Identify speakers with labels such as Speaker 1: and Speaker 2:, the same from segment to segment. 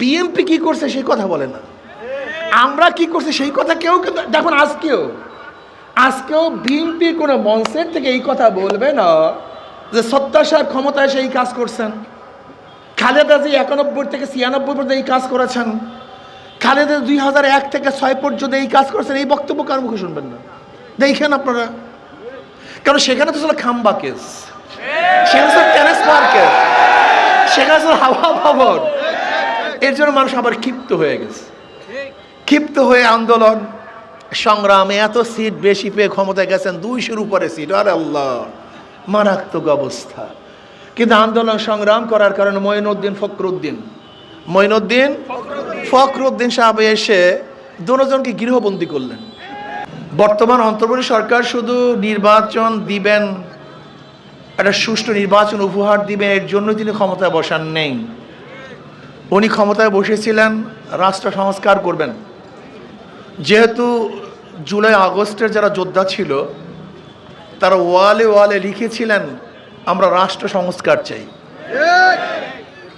Speaker 1: BNP কি করছে সেই কথা বলে না। আমরা কি করছি সেই কথা কেউ কিন্তু দেখুন, আজকেও আজকেও বিএনপির কোনো মঞ্চের থেকে এই কথা বলবে না যে সত্তা সাহেব ক্ষমতায় সেই কাজ করছেন। খালেদা জি একানব্বই থেকে ছিয়ানব্বই পর্যন্ত এই কাজ করেছেন। খালেদা দুই হাজার এক থেকে ছয় পর্যন্ত এই কাজ করেছেন। এই বক্তব্য কার মুখে শুনবেন না? দেখেন আপনারা। কারণ সেখানে তো ছিল খাম্বা কেস। সেখানে ছিল ট্রান্সফার কেস সেখানে ছিল হাওয়া ভবন। এর জন্য মানুষ আবার ক্ষিপ্ত হয়ে গেছে। ক্ষিপ্ত হয়ে আন্দোলন সংগ্রামে এত সিট বেশি পেয়ে ক্ষমতায় গেছেন দুইশোর উপরে সিট আর আল্লাহ মারাত্মক অবস্থা। কিন্তু আন্দোলন সংগ্রাম করার কারণে মঈনুদ্দিন ফখরুদ্দিন মঈনুদ্দিন ফখরুদ্দিন সাহেব এসে দুজনকে গৃহবন্দী করলেন। বর্তমান অন্তর্বর্তী সরকার শুধু নির্বাচন দিবেন একটা সুষ্ঠু নির্বাচন উপহার দিবেন এর জন্য তিনি ক্ষমতায় বসান নেই। উনি ক্ষমতায় বসেছিলেন, রাষ্ট্র সংস্কার করবেন। যেহেতু জুলাই, আগস্টের যারা যোদ্ধা ছিল, তারা ওয়ালে ওয়ালে লিখেছিলেন, আমরা রাষ্ট্র সংস্কার চাই।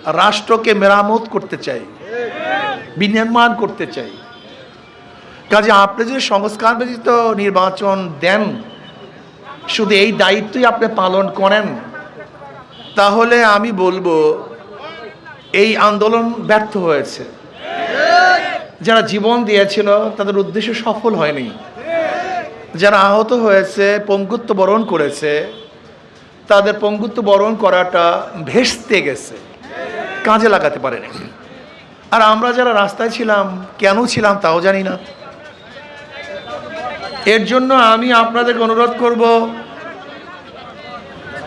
Speaker 1: রাষ্ট্রকে মেরামত করতে চাই। বিনির্মাণ করতে চাই। কাজে আপনি যদি সংস্কার ব্যতীত নির্বাচন দেন, শুধু এই দায়িত্বই আপনি পালন করেন, তাহলে আমি বলব এই আন্দোলন ব্যর্থ হয়েছে। যারা জীবন দিয়েছিল, তাদের উদ্দেশ্য সফল হয়নি। যারা আহত হয়েছে, পঙ্গুত্ব বরণ করেছে, তাদের পঙ্গুত্ব বরণ করাটা ভেস্তে গেছে। কাজে লাগাতে পারেনি। আর আমরা যারা রাস্তায় ছিলাম, কেন ছিলাম তাও জানি না। এর জন্য আমি আপনাদেরকে অনুরোধ করব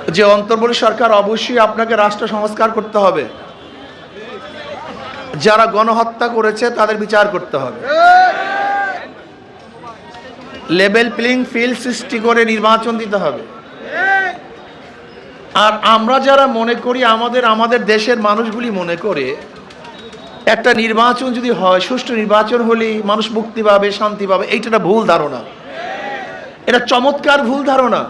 Speaker 1: যে অন্তর্বর্তী সরকার অবশ্যই আপনাকে রাষ্ট্র সংস্কার করতে হবে। যারা গণহত্যা করেছে তাদের বিচার করতে হবে। লেভেল প্লেইং ফিল্ড সৃষ্টি করে নির্বাচন দিতে হবে। আর আমরা যারা মনে করি আমাদের আমাদের দেশের মানুষগুলি মনে করে, একটা নির্বাচন যদি হয়, সুষ্ঠু নির্বাচন হলেই মানুষ মুক্তি পাবে, শান্তি পাবে, এইটা একটা ভুল ধারণা। এটা চমৎকার ভুল ধারণা।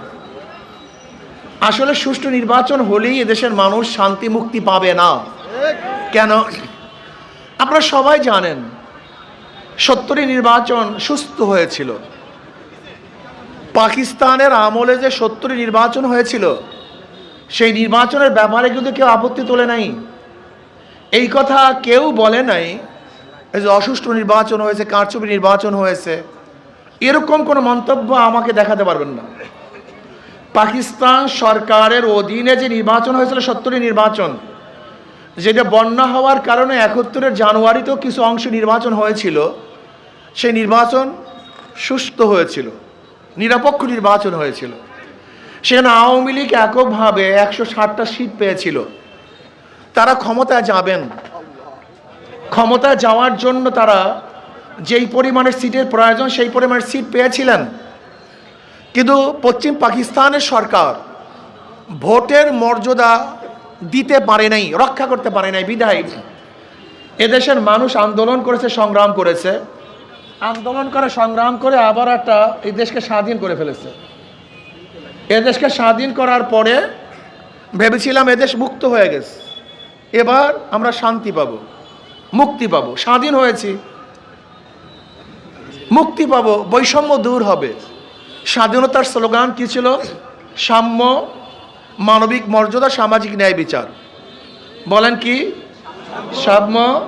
Speaker 1: আসলে সুষ্ঠু নির্বাচন হলেই এদেশের মানুষ শান্তি, মুক্তি পাবে না। কেন? আপনারা সবাই জানেন সত্তরের নির্বাচন সুস্থ হয়েছিল। পাকিস্তানের আমলে যে সত্তরের নির্বাচন হয়েছিল, সেই নির্বাচনের ব্যাপারে কিন্তু কেউ আপত্তি তোলে নাই। এই কথা কেউ বলে নাই যে অসুষ্ঠু নির্বাচন হয়েছে, কারচুপি নির্বাচন হয়েছে, এরকম কোনো মন্তব্য আমাকে দেখাতে পারবেন না। পাকিস্তান সরকারের অধীনে যে নির্বাচন হয়েছিল সত্তরের নির্বাচন যেটা বন্যা হওয়ার কারণে একাত্তরের জানুয়ারিতেও কিছু অংশ নির্বাচন হয়েছিল, সেই নির্বাচন সুস্থ হয়েছিল, নিরপেক্ষ নির্বাচন হয়েছিল। সেখানে আওয়ামী লীগ এককভাবে একশো ষাটটা সিট পেয়েছিল। তারা ক্ষমতায় যাবেন। ক্ষমতায় যাওয়ার জন্য তারা যেই পরিমাণের সিটের প্রয়োজন, সেই পরিমাণের সিট পেয়েছিলেন। কিন্তু পশ্চিম পাকিস্তানের সরকার ভোটের মর্যাদা দিতে পারে নাই, রক্ষা করতে পারে নাই বিধায় এদেশের মানুষ আন্দোলন করেছে, সংগ্রাম করেছে। আন্দোলন করে, সংগ্রাম করে আবার একটা এই দেশকে স্বাধীন করে ফেলেছে। এদেশকে স্বাধীন করার পরে ভেবেছিলাম এদেশ মুক্ত হয়ে গেছে। এবার আমরা শান্তি পাবো, মুক্তি পাবো, স্বাধীন হয়েছি। মুক্তি পাব, বৈষম্য দূর হবে। স্বাধীনতার স্লোগান কি ছিল? সাম্য মানবিক মর্যাদা, সামাজিক ন্যায় বিচার। বলেন কি? সাম্য,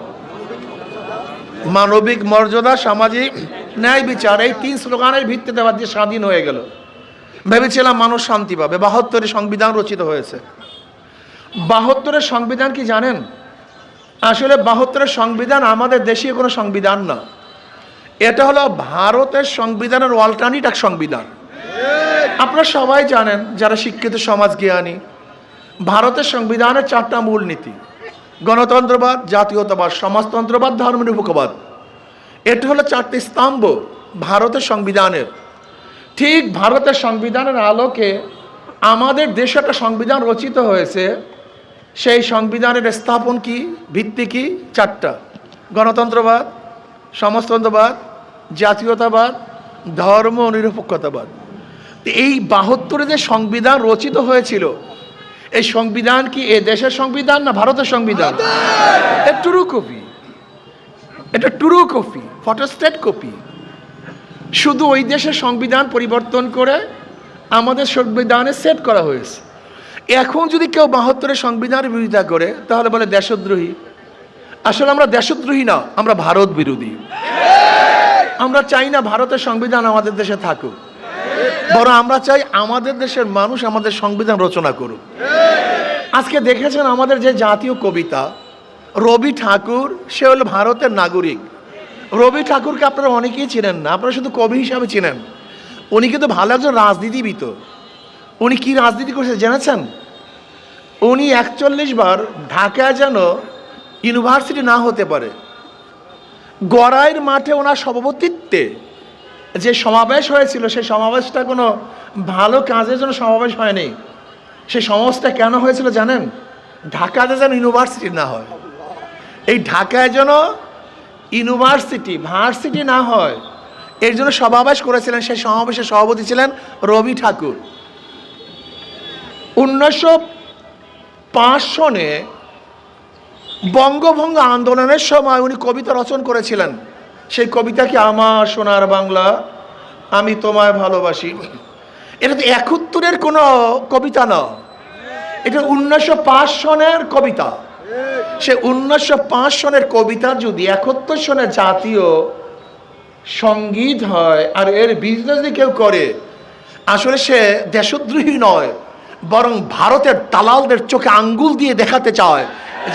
Speaker 1: মানবিক মর্যাদা, সামাজিক ন্যায় বিচার, এই তিন স্লোগানের ভিত্তিতে বাদ দিয়ে স্বাধীন হয়ে গেল। ভেবেছিলাম মানুষ শান্তি পাবে। বাহাত্তরের সংবিধান রচিত হয়েছে। বাহাত্তরের সংবিধান কি জানেন? আসলে বাহাত্তরের সংবিধান আমাদের দেশীয় কোনো সংবিধান না। এটা হলো ভারতের সংবিধানের অল্টারনেট এক সংবিধান। আপনারা সবাই জানেন, যারা শিক্ষিত সমাজ জ্ঞানী, ভারতের সংবিধানের চারটা মূল নীতি। গণতন্ত্রবাদ, জাতীয়তাবাদ, সমাজতন্ত্রবাদ ধর্মনিরপেক্ষবাদ এটা হলো চারটি স্তম্ভ ভারতের সংবিধানের। ঠিক ভারতের সংবিধানের আলোকে আমাদের দেশে একটা সংবিধান রচিত হয়েছে। সেই সংবিধানের স্থাপন কি, ভিত্তি কি, চারটা। গণতন্ত্রবাদ, সমাজতন্ত্রবাদ, জাতীয়তাবাদ, ধর্ম নিরপেক্ষতাবাদ। এই বাহাত্তরে যে সংবিধান রচিত হয়েছিল এই সংবিধান কি এ দেশের সংবিধান না ভারতের সংবিধান? এটা টুরু কপি এটা টুরু কপি ফটোস্টেট কপি শুধু ওই দেশের সংবিধান পরিবর্তন করে আমাদের সংবিধানে সেট করা হয়েছে। এখন যদি কেউ বাহাত্তরের সংবিধানের বিরোধিতা করে তাহলে বলে দেশদ্রোহী। আসলে আমরা দেশদ্রোহী না আমরা ভারত বিরোধী। আমরা চাই না ভারতের সংবিধান আমাদের দেশে থাকুক। বরং আমরা চাই আমাদের দেশের মানুষ আমাদের সংবিধান রচনা করুক। আজকে দেখেছেন আমাদের যে জাতীয় কবিতা, রবি ঠাকুর, সে হলো ভারতের নাগরিক। রবি ঠাকুরকে আপনারা অনেকেই চিনেন না, আপনারা শুধু কবি হিসাবে চিনেন। উনি কিন্তু ভালো একজন রাজনীতিবিদ। উনি কি রাজনীতি করছে জেনেছেন? উনি একচল্লিশ বার ঢাকায় যেন ইউনিভার্সিটি না হতে পারে। গড়াইয়ের মাঠে ওনার সভাপতিত্বে যে সমাবেশ হয়েছিল, সেই সমাবেশটা কোনো ভালো কাজের জন্য সমাবেশ হয়নি। সেই সমাবেশটা কেন হয়েছিল জানেন? ঢাকাতে যেন ইউনিভার্সিটি না হয়। এই ঢাকায় যেন ইউনিভার্সিটি, ভার্সিটি না হয়, এর জন্য সমাবেশ করেছিলেন সেই সমাবেশের সভাপতি ছিলেন রবি ঠাকুর। উনিশশো পাঁচ সনে বঙ্গভঙ্গ আন্দোলনের সময় উনি কবিতা রচন করেছিলেন। সেই কবিতা কি আমার সোনার বাংলা? আমি তোমায় ভালোবাসি। এটা তো একাত্তরের কোনো কবিতা না। এটা উনিশশো পাঁচ সনের কবিতা। সে উনিশশো পাঁচ সনের কবিতা যদি একাত্তর সনের জাতীয় সংগীত হয়, আর এর বিজনেস যদি কেউ করে, আসলে সে দেশদ্রোহী নয়, বরং ভারতের দালালদের চোখে আঙ্গুল দিয়ে দেখাতে চায়।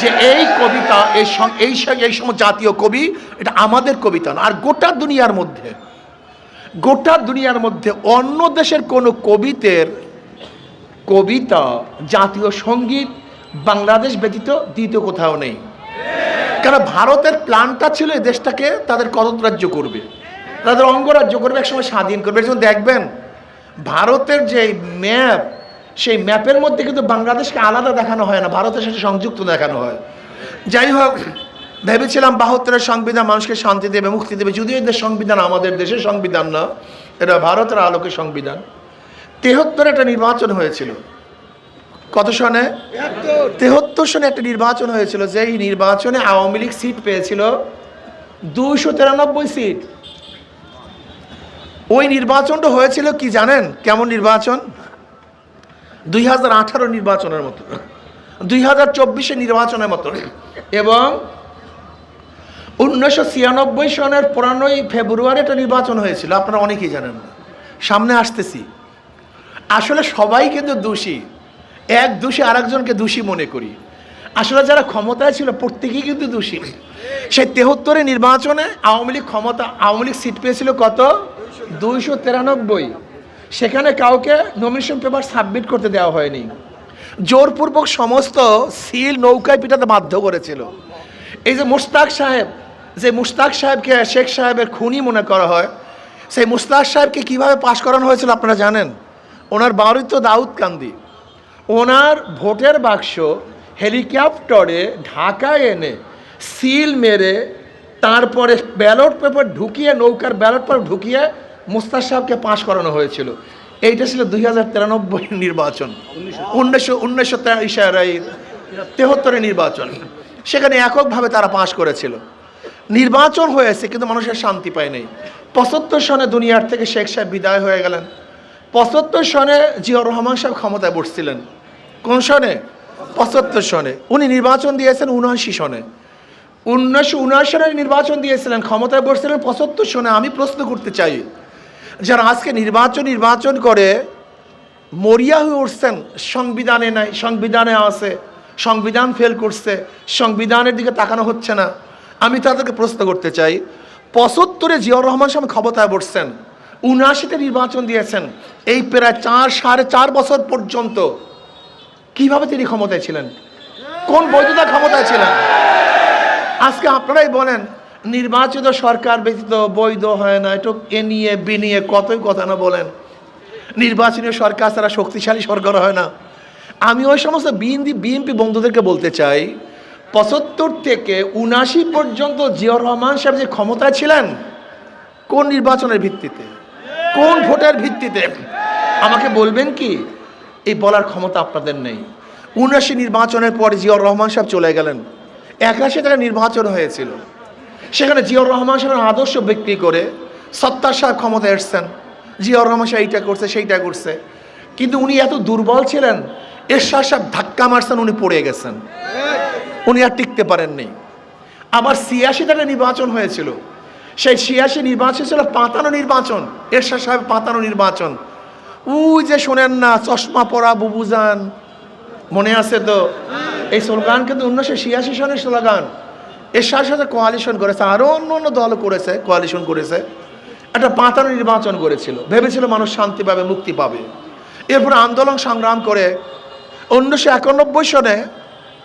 Speaker 1: যে এই কবিতা, এই এই এই সময় জাতীয় কবি, এটা আমাদের কবিতা না আর গোটা দুনিয়ার মধ্যে, গোটা দুনিয়ার মধ্যে অন্য দেশের কোনো কবিতের কবিতা, জাতীয় সংগীত, বাংলাদেশ ব্যতীত দ্বিতীয় কোথাও নেই। কারণ ভারতের প্ল্যানটা ছিল এই দেশটাকে তাদের কদরাজ্য করবে, তাদের অঙ্গরাজ্য করবে, একসময় স্বাধীন করবে। এর জন্য দেখবেন, ভারতের যে ম্যাপ সেই ম্যাপের মধ্যে কিন্তু বাংলাদেশকে আলাদা দেখানো হয় না, ভারতের সাথে সংযুক্ত দেখানো হয়। যাই হোক, ভেবেছিলাম বাহাত্তরের সংবিধান মানুষকে শান্তি দেবে, মুক্তি দেবে, যদিও এদের সংবিধান আমাদের দেশের সংবিধান না এটা ভারতের আলোকে সংবিধান। তেহত্তরে একটা নির্বাচন হয়েছিল। কত সনে? তেহত্তর সনে একটা নির্বাচন হয়েছিল, যেই নির্বাচনে আওয়ামী লীগ সিট পেয়েছিল দুইশো তিরানব্বই সিট ওই নির্বাচনটা হয়েছিল কি জানেন? কেমন নির্বাচন? দুই হাজার আঠারো নির্বাচনের মতো, দুই হাজার চব্বিশে নির্বাচনের মতো। এবং উনিশশো ছিয়ানব্বই সনের পনেরোই ফেব্রুয়ারি একটা নির্বাচন হয়েছিল, আপনারা অনেকেই জানেন না। সামনে আসতেছি। আসলে সবাই কিন্তু দোষী। এক দোষী আরেকজনকে দোষী মনে করি। আসলে যারা ক্ষমতায় ছিল, প্রত্যেকেই কিন্তু দোষী। সেই তেহত্তরের নির্বাচনে আওয়ামী লীগ ক্ষমতা, আওয়ামী লীগ সিট পেয়েছিল কত? দুইশো তিরানব্বই। সেখানে কাউকে নমিনেশন পেপার সাবমিট করতে দেওয়া হয়নি। জোরপূর্বক সমস্ত সিল নৌকায় পিটাতে বাধ্য করেছিল। এই যে মুস্তাক সাহেব, যে মুস্তাক সাহেবকে, শেখ সাহেবের খুনি মনে করা হয়, সেই মুস্তাক সাহেবকে কীভাবে পাশ করানো হয়েছিল আপনারা জানেন? ওনার বাড়ি তো দাউদ কান্দি। ওনার ভোটের বাক্স হেলিকপ্টারে ঢাকায় এনে সিল মেরে তারপরে ব্যালট পেপার ঢুকিয়ে, নৌকার ব্যালট পেপার ঢুকিয়ে মুস্তাক সাহেবকে পাশ করানো হয়েছিল। এইটা ছিল দুই হাজার তিরানব্বই নির্বাচন। উনিশশো উনিশশো তেহত্তরের নির্বাচন। সেখানে এককভাবে তারা পাশ করেছিল। নির্বাচন হয়েছে, কিন্তু মানুষের শান্তি পায় নাই। পঁচাত্তর সনে দুনিয়ার থেকে শেখ সাহেব বিদায় হয়ে গেলেন। পঁচাত্তর সনে জিয়াউর রহমান সাহেব ক্ষমতায় বসছিলেন। কোন সনে? পঁচাত্তর সনে। উনি নির্বাচন দিয়েছেন উনআশি সনে। উনিশশো উনআশি সনে নির্বাচন দিয়েছিলেন, ক্ষমতায় বসছিলেন। পঁচাত্তর সনে আমি প্রশ্ন করতে চাই যারা আজকে নির্বাচন নির্বাচন করে, মরিয়া হয়ে উঠছেন, সংবিধানে নাই, সংবিধানে আছে, সংবিধান ফেল করছে, সংবিধানের দিকে তাকানো হচ্ছে না। আমি তাদেরকে প্রশ্ন করতে চাই, পঁচাত্তরে জিয়াউর রহমান সাহেব ক্ষমতায় বসছেন, উনআশিতে নির্বাচন দিয়েছেন, এই প্রায় চার, সাড়ে চার বছর পর্যন্ত কীভাবে তিনি ক্ষমতায় ছিলেন? কোন বৈধতা ক্ষমতায় ছিলেন? আজকে আপনারাই বলেন নির্বাচিত সরকার ব্যতীত বৈধ হয় না। একটু এ নিয়ে, বি নিয়ে কতই কথা না বলেন। নির্বাচনী সরকার ছাড়া শক্তিশালী সরকার হয় না। আমি ওই সমস্ত বিএনপি বিএনপি বন্ধুদেরকে বলতে চাই, পঁচাত্তর থেকে উনাশি পর্যন্ত জিয়াউর রহমান সাহেব যে ক্ষমতায় ছিলেন, কোন নির্বাচনের ভিত্তিতে? কোন ভোটের ভিত্তিতে? আমাকে বলবেন কি? এই বলার ক্ষমতা আপনাদের নেই। উনআশি নির্বাচনের পরে জিয়াউর রহমান সাহেব চলে গেলেন। একাশি টাকা নির্বাচন হয়েছিল। সেখানে জিয়াউর রহমান সাহেবের আদর্শ বিক্রি করে সত্তার সাহেব ক্ষমতা এসছেন। জিয়াউর রহমান সাহেব এইটা করছে, সেইটা করছে। কিন্তু উনি এত দুর্বল ছিলেন, এরশাদ সাহেব ধাক্কা মারছেন, উনি পড়ে গেছেন। উনি আর টিকতে পারেননি। আবার ছিয়াশি টাকা নির্বাচন হয়েছিল। সেই ছিয়াশি নির্বাচন ছিল পাতানো নির্বাচন, এরশাদ সাহেব পাতানো নির্বাচন। উই যে শোনেন না, চশমা পরা বুবুজান। মনে আছে তো? এই স্লোগান কিন্তু উনিশশো ছিয়াশি সনের স্লোগান। এরশাদ সাথে সাথে কোয়ালিশন করেছে আরও অন্য অন্য দল করেছে কোয়ালিশন করেছে। একটা পাতানো নির্বাচন করেছিল। ভেবেছিল মানুষ শান্তি পাবে, মুক্তি পাবে। এরপর আন্দোলন সংগ্রাম করে উনিশশো একানব্বই সনে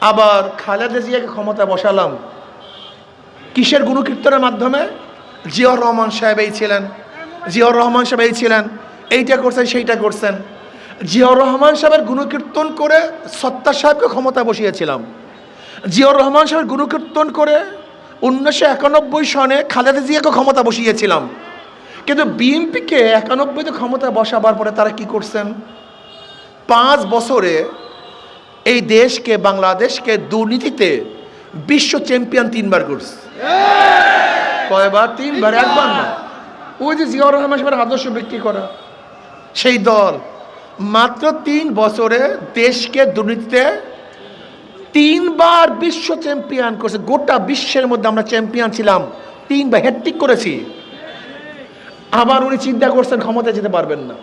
Speaker 1: আবার খালেদা জিয়াকে ক্ষমতা বসালাম। কিসের গুরুকীর্তনের মাধ্যমে? জিয়র রহমান সাহেব এই ছিলেন। জিয়র রহমান সাহেব এই ছিলেন। এইটা করছেন, সেইটা করছেন। জিয়র রহমান সাহেবের গুণকীর্তন করে সত্তার সাহেবকে ক্ষমতা বসিয়েছিলাম। জিয়র রহমান সাহেবের গুরুকীর্তন করে উনিশশো একানব্বই সনে খালেদা জিয়াকে ক্ষমতা বসিয়েছিলাম। কিন্তু বিএনপিকে একানব্বইতে ক্ষমতা বসাবার পরে তারা কি করছেন? পাঁচ বছরে এই দেশকে, বাংলাদেশকে দুর্নীতিতে বিশ্ব চ্যাম্পিয়ন তিনবার করছে। কয়বার? তিনবার, একবার না। ওই যে জিয়াউর রহমান সাহেবের আদর্শ বিক্রি করা। সেই দল মাত্র তিন বছরে দেশকে দুর্নীতিতে তিনবার বিশ্ব চ্যাম্পিয়ন করছে। গোটা বিশ্বের মধ্যে আমরা চ্যাম্পিয়ন ছিলাম। তিনবার হ্যাট্রিক করেছি। আবার উনি চিন্তা করছেন ক্ষমতা যেতে পারবেন না।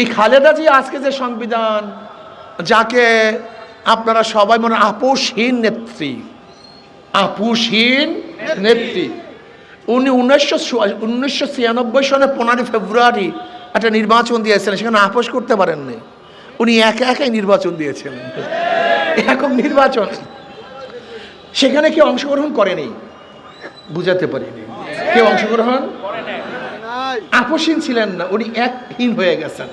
Speaker 1: এই খালেদা জি আজকে যে সংবিধান, যাকে আপনারা সবাই মনে আপোষহীন নেত্রী আপোষহীন নেত্রী। উনি উনিশশো উনিশশো ছিয়ানব্বই সনে পনেরোই ফেব্রুয়ারি একটা নির্বাচন দিয়েছেন সেখানে আপোষ করতে পারেননি। উনি একা একাই নির্বাচন দিয়েছেন। এরকম নির্বাচন। সেখানে কেউ অংশগ্রহণ করেনি। বুঝাতে পারিনি। কেউ অংশগ্রহণ আপসীন ছিলেন না, উনি একহীন হয়ে গেছেন।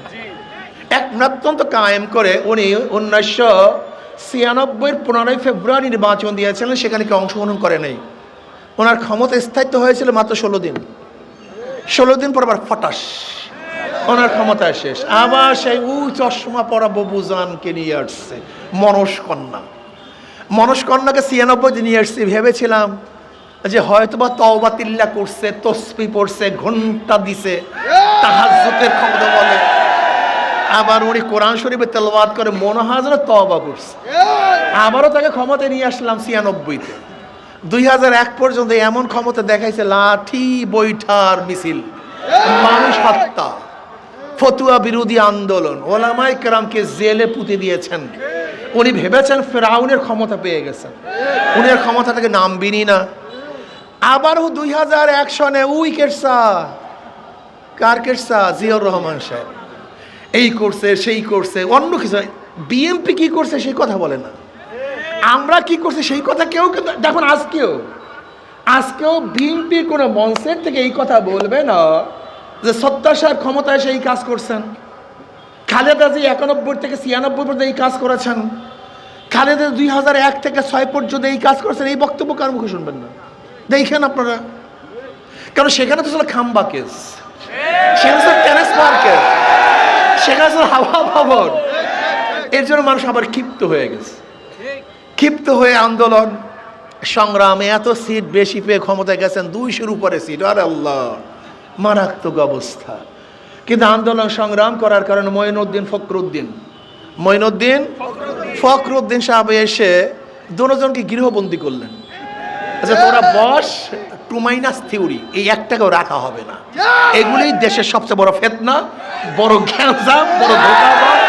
Speaker 1: এক অত্যন্ত কায়েম করে উনি উনিশশো ছিয়ানব্বইয়ের পনেরোই ফেব্রুয়ারি নির্বাচন দিয়েছিলেন, সেখানে কেউ অংশগ্রহণ করে নাই। ওনার ক্ষমতা স্থায়িত্ব হয়েছিল মাত্র ষোলো দিন। ষোলো দিন পর আবার ফটাস। ওনার ক্ষমতা শেষ। আবার সেই উ চশমা পরা ববুজানকে নিয়ে আসছে। মনস্কন্যা। মনস্কন্যাকে ছিয়ানব্বই নিয়ে আসছি, ভেবেছিলাম যে হয়তোবা তওবা তিল্লা করছে, তসবি পড়ছে, ঘণ্টা দিছে, তাহাজ্জুদের ক্ষমতা বলে। আবার উনি কোরআন শরীফে তেলবাদ করে মনে হয় যেন তওবা করছে। আবারও তাকে ক্ষমতা নিয়ে আসলাম ছিয়ানব্বইতে। দুই হাজার এক পর্যন্ত এমন ক্ষমতা দেখাইছে লাঠি, বৈঠার, মিছিল। মানুষ হত্যা। ফতুয়া বিরোধী আন্দোলন। ওলামাই কেরামকে জেলে পুঁতে দিয়েছেন। উনি ভেবেছেন ফেরাউনের ক্ষমতা পেয়ে গেছেন। উনি আর ক্ষমতা থেকে নামবিনি না। আবারও দুই হাজার এক সনে উই কেরসা। কার কেরসা? জিয়র রহমান সাহেব। এই করছে, সেই করছে, অন্য কিছু বিএমপি কি করছে সেই কথা বলে না। আমরা কি করছি সেই কথা কেউ কিন্তু দেখুন, আজকেও আজকেও বিএনপির কোনো মঞ্চের থেকে এই কথা বলবে না। যে সত্তা সাহেব ক্ষমতায় সেই কাজ করছেন। খালেদা জি একানব্বই থেকে ছিয়ানব্বই পর্যন্ত এই কাজ করেছেন। খালেদা দুই হাজার এক থেকে ছয় পর্যন্ত এই কাজ করেছেন। এই বক্তব্য কার মুখে শুনবেন না? দেখেন আপনারা। কারণ সেখানে তো ছিল খাম্বা কেস। সেখানে ছিল ট্রান্সফার কেস। সেখানে ছিল হাওয়া ভবন। এর জন্য মানুষ আবার ক্ষিপ্ত হয়ে গেছে। ক্ষিপ্ত হয়ে আন্দোলন। সংগ্রামে এত সিট বেশি পেয়ে ক্ষমতায় গেছেন দুইশোর উপরে সিট। আর আল্লাহ। মারাত্মক অবস্থা। কিন্তু আন্দোলন সংগ্রাম করার কারণে মঈনুদ্দিন ফখরুদ্দিন। মঈনুদ্দিন ফখরুদ্দিন সাহেব এসে দুজনকে গৃহবন্দী করলেন। আচ্ছা তোরা বস, টু মাইনাস থিওরি, এই একটাকেও রাখা হবে না। এগুলোই দেশের সবচেয়ে বড় ফেতনা, বড় ঘ্যাঁজা বড় ধোকাবাজ,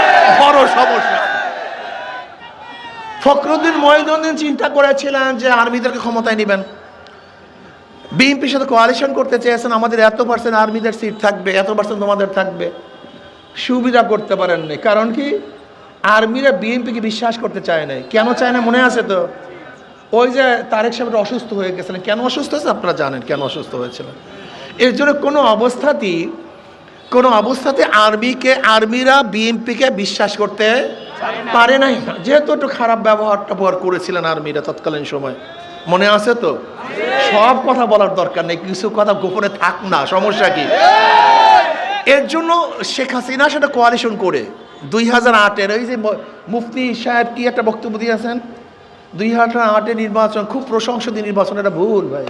Speaker 1: বড় সমস্যা। ফখরুদ্দিন মহিউদ্দিন চিন্তা করেছিলেন যে আর্মিদেরকে ক্ষমতায় নেবেন। বিএনপির সাথে কোয়ালিশন করতে চেয়েছেন, আমাদের এত পার্সেন্ট আর্মিদের সিট থাকবে, এত পার্সেন্ট তোমাদের থাকবে। সুবিধা করতে পারেননি কারণ কি? আর্মিরা বিএনপিকে বিশ্বাস করতে চায় নাই। কেন চায় না মনে আছে তো? ওই যে তারেক সাহেব অসুস্থ হয়ে গেছিলেন। কেন অসুস্থ হয়েছে আপনারা জানেন কেন অসুস্থ হয়েছিলেন। এর জন্য কোনো অবস্থাতেই, কোনো অবস্থাতে আর্মিকে, আর্মিরা বিএনপিকে বিশ্বাস করতে পারে নাই। যেহেতু একটু খারাপ ব্যবহার ট্যাবহার করেছিলেন আর্মিরা তৎকালীন সময়। মনে আছে তো? সব কথা বলার দরকার নেই, কিছু কথা গোপনে থাক না, সমস্যা কি? এর জন্য শেখ হাসিনা সেটা কোয়ালিশন করে। দুই হাজার আটের ওই যে মুফতি সাহেব কি একটা বক্তব্য দিয়েছেন? দুই হাজার আটের নির্বাচন, খুব প্রশংসনীয় নির্বাচন, এটা ভুল ভাই।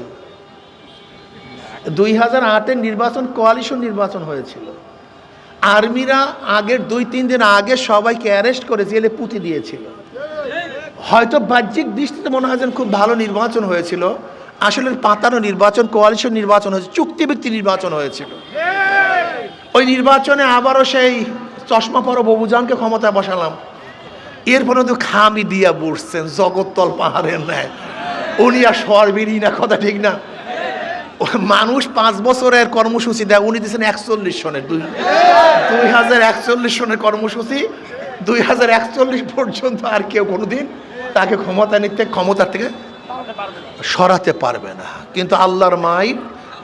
Speaker 1: দুই হাজার আটের নির্বাচন কোয়ালিশন নির্বাচন হয়েছিল। আর্মিরা আগের দুই তিন দিন আগে সবাইকে অ্যারেস্ট করে জেলে পুঁতি দিয়েছিল। হয়তো বাহ্যিক দৃষ্টিতে মনে হয় যেন খুব ভালো নির্বাচন হয়েছিল। আসলে পাতানো নির্বাচন কোয়ালিশন নির্বাচন হয়েছে, চুক্তিভিত্তিক নির্বাচন হয়েছিল। ওই নির্বাচনে আবারও সেই চশমা পর ববুজানকে ক্ষমতায় বসালাম। এরপরে তো খামি দিয়া বসছেন, জগত্তল পাহাড়ের ন্যায়। উনি আর সরবেরই না, কথা ঠিক না। মানুষ পাঁচ বছরের কর্মসূচি দেয়, উনি দিয়েছেন একচল্লিশ সনের দুই। দুই হাজার একচল্লিশ সনের কর্মসূচি, দুই হাজার একচল্লিশ পর্যন্ত আর কেউ কোনোদিন তাকে ক্ষমতা নিতে ক্ষমতার থেকে সরাতে পারবে না। কিন্তু আল্লাহর মাই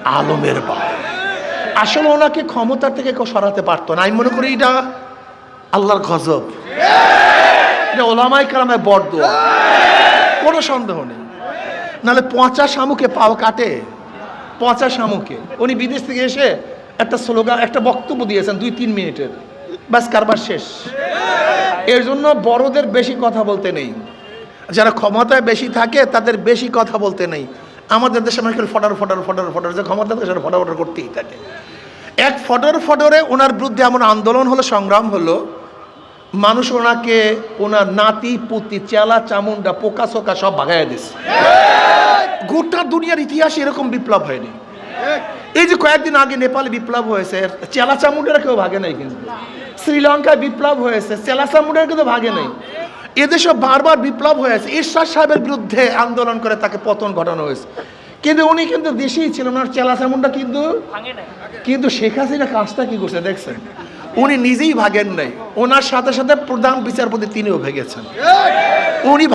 Speaker 1: আলমের বাপ। আসলে ওনাকে ক্ষমতার থেকে কেউ সরাতে পারতো না। আমি মনে করি এটা আল্লাহর গজব। এটা ওলামাই কালামে বড় দোয়া কোনো সন্দেহ নেই। নাহলে পচা শামুকে পাও কাটে। পচা শামুকে। উনি বিদেশ থেকে এসে একটা স্লোগান, একটা বক্তব্য দিয়েছেন দুই, তিন মিনিটের। ব্যাস, কারবার শেষ। এর জন্য বড়দের বেশি কথা বলতে নেই। যারা ক্ষমতায় বেশি থাকে, তাদের বেশি কথা বলতে নেই। আমাদের দেশে মানুষ ফটার ফটার ফটার ফটার, যে ক্ষমতা থাকে সেটা ফটার করতেই থাকে। এক ফটর, ফটরে ওনার বিরুদ্ধে এমন আন্দোলন হলো, সংগ্রাম হলো, মানুষ ওনাকে, ওনার নাতি, পুতি, চেলা চামুন্ডা পোকা সোকা সব ভাগাইয়া দিছে। গোটা দুনিয়ার ইতিহাসে এরকম বিপ্লব হয়নি। এই যে কয়েকদিন আগে নেপালে বিপ্লব হয়েছে, চেলা চামুন্ডারা কেউ ভাগে নাই কিন্তু। শ্রীলঙ্কায় বিপ্লব হয়েছে, চেলা চামুন্ডারা কিন্তু ভাগে নাই। এদেশে বারবার বিপ্লব হয়েছে ঈশ্বর সাহেবের বিরুদ্ধে আন্দোলন করে তাকে পতন ঘটানো হয়েছে। কিন্তু উনি কিন্তু দেশেই ছিলেন ওনার চেলা চামুনটা কিন্তু কিন্তু শেখ হাসিনা কাজটা কি করছে দেখছেন? উনি নিজেই ভাগেন নাই। ওনার সাথে সাথে প্রধান বিচারপতি তিনিও ভেগেছেন উনি